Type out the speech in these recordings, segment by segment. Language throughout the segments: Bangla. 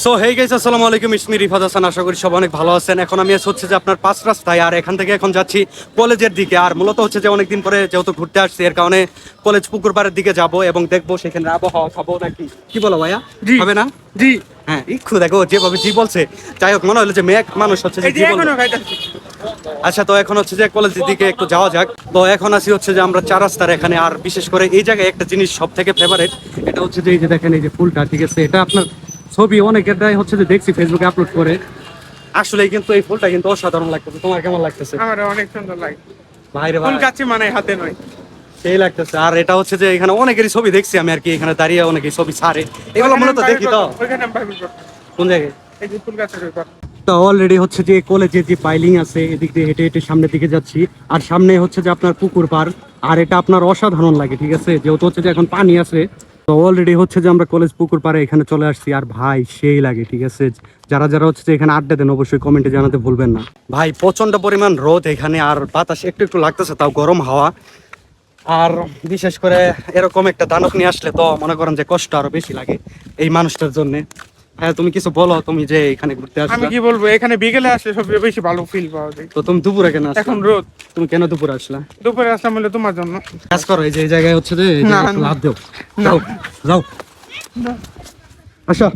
সো হেই গাইস আসসালামু আলাইকুম। ইসমি রিফাত হাসান আশা করি সব অনেক ভালো আছেন। এখন আমি আছি হচ্ছে যে আপনার পাঁচ রাস্তায়। আর এখান থেকে এখন যাচ্ছি কলেজের দিকে। আর মূলত হচ্ছে যে অনেকদিন পরে যেহেতু ঘুরতে আসছি এর কারণে কলেজ পুকুর পাড়ের দিকে যাব এবং দেখব সেখানে আবহাওয়া খাব নাকি। কি বলো ভাইয়া? হবে না? জি। হ্যাঁ ইক্ষু দেখো যেভাবে জি বলছে। যাই হোক মনে হলো যে মেয়ে মানুষ হচ্ছে যে জি বলবে। আচ্ছা তো এখন হচ্ছে যে কলেজের দিকে একটু যাওয়া যাক। তো এখন আসি হচ্ছে যে আমরা চার রাস্তার এখানে। আর বিশেষ করে এই জায়গায় একটা জিনিস সব থেকে ফেভারিট এটা হচ্ছে যে এই যে দেখেন এই যে ফুলটা ঠিক আছে? এটা আপনার ছবি অনেকেরটাই হচ্ছে যে দেখছি ফেসবুকে আপলোড করে। আসলে কিন্তু এই ফুলটা কিন্তু অসাধারণ লাগতেছে। তোমার কেমন লাগতেছে? আমার অনেক সুন্দর লাগে। ভাইরে ভাই। ফুল গাছে মানে হাতে নয়। সেই লাগতেছে। আর এটা হচ্ছে যে এখানে অনেকেরই ছবি দেখছি আমি আর কি। এখানে দাঁড়িয়ে অনেকেই ছবি ছাড়ে। এগুলো মূলত দেখি তো। ওইখানে আমি বাইবেল কোন জায়গায়? এই যে ফুল গাছের ওই তো অলরেডি হচ্ছে যে কলেজের যে পাইলিং আছে এদিক দিয়ে হেঁটে হেঁটে সামনের দিকে যাচ্ছি। আর সামনে হচ্ছে যে আপনার পুকুর পার আর এটা আপনার অসাধারণ লাগে ঠিক আছে? যেহেতু হচ্ছে যে এখন পানি আছে তো অলরেডি হচ্ছে যে আমরা কলেজ পুকুর পাড়ে এখানে চলে আসছি। আর ভাই, সেই লাগে, ঠিক আছে? যারা যারা হচ্ছে যে এখানে আড্ডা দেন, অবশ্যই কমেন্টে জানাতে ভুলবেন না। ভাই প্রচণ্ড পরিমাণ রোদ এখানে, আর বাতাস একটু একটু লাগতেছে, তাও গরম হাওয়া। আর বিশেষ করে এরকম একটা দানক নিয়ে আসলে তো মনে করেন যে কষ্ট আরও বেশি লাগে এই মানুষটার জন্য। হ্যাঁ তুমি কিছু বলো তুমি যে এখানে ঘুরতে আমি কি বলব এখানে বিকেলে আসলে সবচেয়ে বেশি ভালো ফিল পাওয়া যায়। তো তুমি দুপুরে কেন আসলে? এখন রোদ। তুমি কেন দুপুরে আসলা? দুপুরে আসলাম হলো তোমার জন্য। কাজ করো এই যে এই জায়গায় হচ্ছে যে লাভ দেও। যাও যাও। আসো।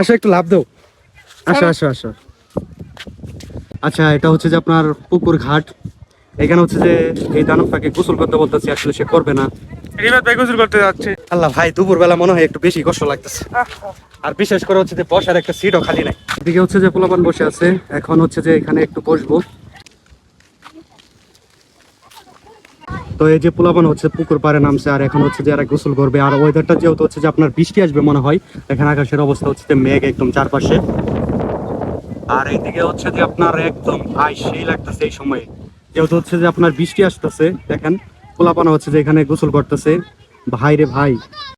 আসো একটু লাভ দেও। আসো আসো আসো। আচ্ছা এটা হচ্ছে যে আপনার পুকুর ঘাট। এখানে হচ্ছে যে এই দানবটাকে গোসল করতে বলতেছি আসলে সে করবে না। রিবাদ ভাই গোসল করতে যাচ্ছে। আল্লাহ ভাই দুপুর বেলা মনে হয় একটু বেশি কষ্ট লাগতেছে। আর বিশেষ করে হচ্ছে যে বসার একটা সিটও খালি নাই। এদিকে হচ্ছে যে পোলাপান বসে আছে এখন হচ্ছে যে এখানে একটু বসবো। তো এই যে পোলাপান হচ্ছে পুকুর পাড়ে নামছে আর এখন হচ্ছে যে এরা গোসল করবে। আর ওয়েদারটা যেহেতু হচ্ছে যে আপনার বৃষ্টি আসবে মনে হয় এখানে আকাশের অবস্থা হচ্ছে যে মেঘ একদম চারপাশে। আর এইদিকে হচ্ছে যে আপনার একদম ভাই সেই লাগতেছে এই সময়ে। যেহেতু হচ্ছে যে আপনার বৃষ্টি আসতেছে দেখেন পোলাপানা হচ্ছে যে এখানে গোসল করতেছে। ভাই রে ভাই।